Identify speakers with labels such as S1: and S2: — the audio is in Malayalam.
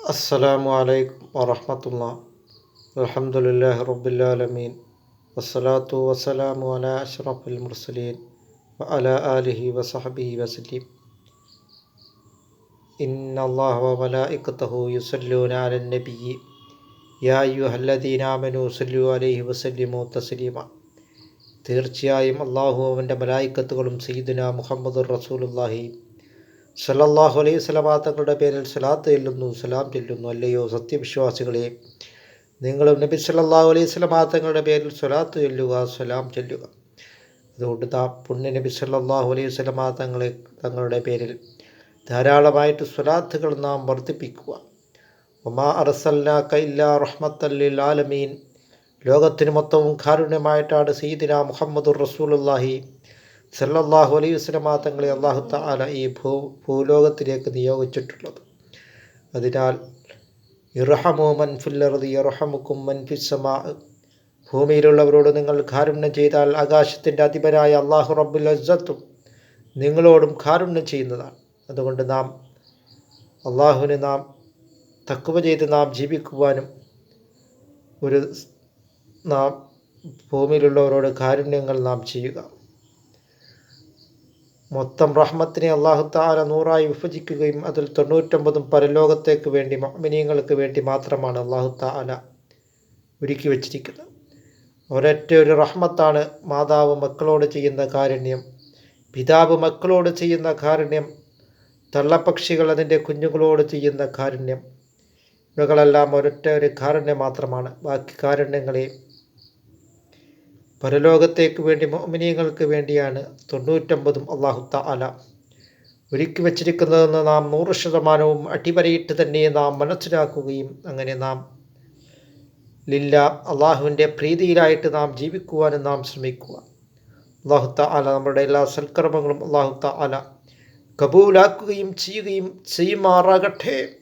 S1: അസ്സലാമു അലൈക്കും വറഹമത്തുള്ള അൽഹംദുലില്ലാഹി റബ്ബില്ലാലമീൻ വസ്സലാത്തു വസ്സലാമു അലാ അഷ്റഫുൽ മുർസലീൻ വ അലാ ആലിഹി വസഹബിഹി വസല്ലീം ഇന്ന അല്ലാഹ വ മലായികതഹു യുസല്ലൂന അലൻ നബിയ്യി യാ അയ്യുഹല്ലദീന ആമനു സല്ലു അലൈഹി വസല്ലിമു തസ്ലീമ തീർച്ചയായും അള്ളാഹു അവൻ്റെ മലായിക്കത്തുകളും സയ്യിദുന മുഹമ്മദ് റസൂലുള്ളാഹി സല്ലല്ലാഹു അലൈഹി സ്വലമാ തങ്ങളുടെ പേരിൽ സ്വലാത്ത് ചെല്ലുന്നു സലാം ചെല്ലുന്നു. അല്ലയോ സത്യവിശ്വാസികളെ നിങ്ങളും നബി സല്ലല്ലാഹു അലൈഹി സ്വലമാ തങ്ങളുടെ പേരിൽ സ്വലാത്ത് ചെല്ലുക സലാം ചെല്ലുക. അതുകൊണ്ട് താ പുണ്യ നബി സല്ലല്ലാഹു അലൈഹി സ്വലമാ തങ്ങളെ തങ്ങളുടെ പേരിൽ ധാരാളമായിട്ട് സ്വലാത്തുകൾ നാം വർദ്ധിപ്പിക്കുക. ഒമാ അറസല്ലാക്ക ഇല്ലാ റഹ്മത്തല്ലിൽ ആലമീൻ. ലോകത്തിന് മൊത്തവും കാരുണ്യമായിട്ടാണ് സീദിന മുഹമ്മദുർ റസൂലുള്ളാഹി. സല്ലല്ലാഹു അലൈഹി വസല്ലമ തങ്ങളെ അള്ളാഹു താല ഈ ഭൂ ഭൂലോകത്തിലേക്ക് നിയോഗിച്ചിട്ടുള്ളത്. അതിനാൽ ഇറഹമോ മൻ ഇറഹമുക്കും മൻഫിസമാ ഭൂമിയിലുള്ളവരോട് നിങ്ങൾ കാരുണ്യം ചെയ്താൽ ആകാശത്തിന്റെ അധിപനായ അള്ളാഹു റബ്ബുൽ അസ്സത്തും നിങ്ങളോടും കാരുണ്യം ചെയ്യുന്നതാണ്. അതുകൊണ്ട് നാം അള്ളാഹുവിന് നാം തക്കുവ ചെയ്ത് നാം ജീവിക്കുവാനും ഒരു നാം ഭൂമിയിലുള്ളവരോട് കാരുണ്യങ്ങൾ നാം ചെയ്യുക. മൊത്തം റഹ്മത്തിനെ അള്ളാഹു താല നൂറായി വിഭജിക്കുകയും അതിൽ തൊണ്ണൂറ്റൊമ്പതും പരലോകത്തേക്ക് വേണ്ടി മമിനിയങ്ങൾക്ക് വേണ്ടി മാത്രമാണ് അള്ളാഹു താല ഒരുക്കി വച്ചിരിക്കുന്നത്. ഒരൊറ്റ ഒരു റഹ്മത്താണ് മാതാവ് മക്കളോട് ചെയ്യുന്ന കാരുണ്യം. പിതാവ് മക്കളോട് ചെയ്യുന്ന കാരുണ്യം. തള്ളപ്പക്ഷികൾ അതിന്റെ കുഞ്ഞുങ്ങളോട് ചെയ്യുന്ന കാരുണ്യം. ഇവകളെല്ലാം ഒരൊറ്റ ഒരു കാരുണ്യം മാത്രമാണ്. ബാക്കി കാരുണ്യങ്ങളെ പരലോകത്തേക്ക് വേണ്ടി മോമിനിയങ്ങൾക്ക് വേണ്ടിയാണ് തൊണ്ണൂറ്റൊമ്പതും അള്ളാഹു താല ഒരുക്കി വച്ചിരിക്കുന്നതെന്ന് നാം നൂറ് ശതമാനവും അടിവരയിട്ട് തന്നെ നാം മനസ്സിലാക്കുകയും അങ്ങനെ നാം ലില്ല അള്ളാഹുവിന്റെ പ്രീതിയിലായിട്ട് നാം ജീവിക്കുവാനും നാം ശ്രമിക്കുക. അള്ളാഹു താല നമ്മുടെ എല്ലാ സൽക്കർമ്മങ്ങളും അള്ളാഹു താല കബൂലാക്കുകയും ചെയ്യുകയും ചെയ്യുമാറാകട്ടെ.